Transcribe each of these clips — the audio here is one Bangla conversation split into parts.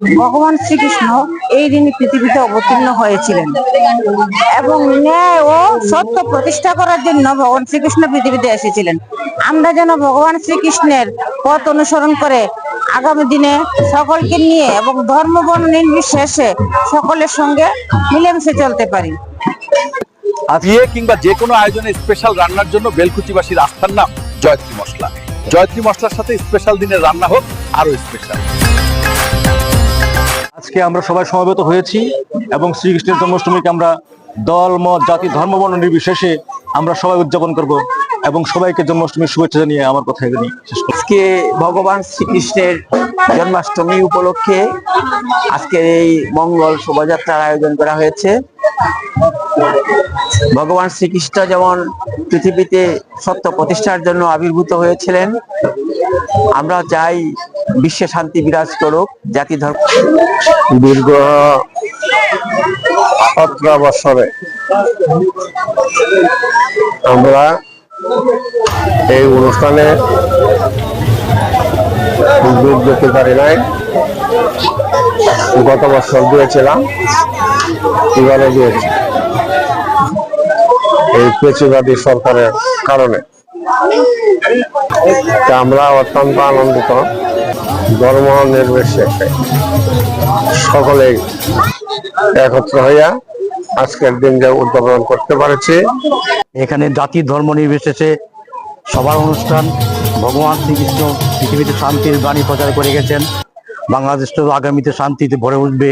ভগবান শ্রীকৃষ্ণ এই দিনে পৃথিবীতে অবতীর্ণ হয়েছিলেন। এবং ন্যায় ও সত্য প্রতিষ্ঠা করার জন্য ভগবান শ্রীকৃষ্ণ পৃথিবীতে এসেছিলেন। আমরা যেন ভগবান শ্রীকৃষ্ণের পথ অনুসরণ করে আগামী দিনে সকলকে নিয়ে এবং ধর্ম, বর্ণ, নির্বিশেষে সকলের সঙ্গে মিলেমিশে চলতে পারি। বিয়ে কিংবা যে কোনো আয়োজনে স্পেশাল রান্নার জন্য বেলকুচিবাসীর আস্থার নাম জয়ত্রী মশলা। জয়ত্রী মশলার সাথে স্পেশাল দিনের রান্না হোক আরও স্পেশাল আজকে আমরা সবাই সমবেত হয়েছি এবং শ্রীকৃষ্ণের জন্মাষ্টমীকে আমরা দল, মত, জাতি, ধর্ম, বর্ণ নির্বিশেষে আমরা সবাই উদযাপন করব এবং সবাইকে জন্মাষ্টমীর শুভেচ্ছা জানিয়ে আমার কথা শেষ আজকে ভগবান শ্রীকৃষ্ণের জন্মাষ্টমী উপলক্ষে আজকের এই মঙ্গল শোভাযাত্রার আয়োজন করা হয়েছে। ভগবান শ্রীকৃষ্ণ যেমন পৃথিবীতে সত্য প্রতিষ্ঠার জন্য আবির্ভূত হয়েছিলেন আমরা চাই বিশ্বে শান্তি বিরাজ করুক, জাতি ধর্ম দীর্ঘ সতেরো বছরে আমরা এই অনুষ্ঠানে যোগ দিতে পারি নাই। গত বছর দিয়েছিলাম এবারে দিয়েছি। এই পেঁচিবাদী সরকারের কারণে। আমরা অত্যন্ত আনন্দিত। ধর্ম নির্বিশেষে সকলেই একত্র হইয়া আজকের দিনকে উদযাপন করতে পারছি। এখানে জাতি ধর্ম নির্বিশেষে সবার অনুষ্ঠান, ভগবান শ্রীকৃষ্ণ পৃথিবীতে শান্তির বাণী প্রচার করে গেছেন। বাংলাদেশ তো আগামীতে শান্তিতে ভরে উঠবে।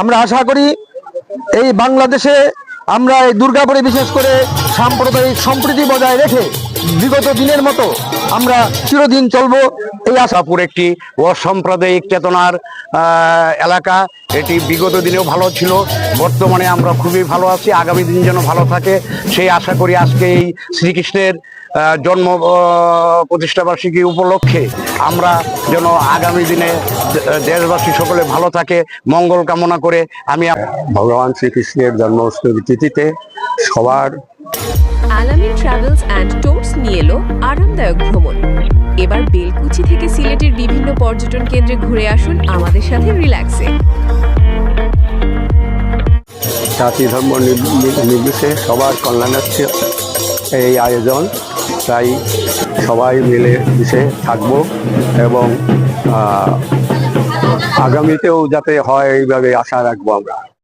আমরা আশা করি এই বাংলাদেশে আমরা এই দুর্গাপুরে বিশেষ করে সাম্প্রদায়িক সম্প্রীতি বজায় রেখে বিগত দিনের মতো আমরা চিরদিন চলবো। এই আশা আশাপুর একটি অসাম্প্রদায়িক চেতনার এলাকা। এটি বিগত দিনেও ভালো ছিল। বর্তমানে আমরা খুবই ভালো আছি। আগামী দিন যেন ভালো থাকে, সেই আশা করি আজকে এই শ্রীকৃষ্ণের জন্ম প্রতিষ্ঠাবার্ষিকী উপলক্ষে আমরা যেন আগামী দিনে দেশবাসী সকলে ভালো থাকে, মঙ্গল কামনা করে আমি ভগবান শ্রীকৃষ্ণের জন্মাষ্টমী তিথিতে সবার আলামিন ট্রাভেলস অ্যান্ড ট্যুরস নিয়ে এলো আরামদায়ক ভ্রমণ। এবার বেলকুচি থেকে সিলেটের বিভিন্ন পর্যটন কেন্দ্রে ঘুরে আসুন আমাদের সাথে রিল্যাক্সে। জাতি ধর্ম নির- নির- নির্বিশেষে সবার কল্যাণার্থে এই আয়োজন। তাই সবাই মিলে মিশে থাকব এবং আগামীতেও যাতে হয় এইভাবে আশা রাখব আমরা।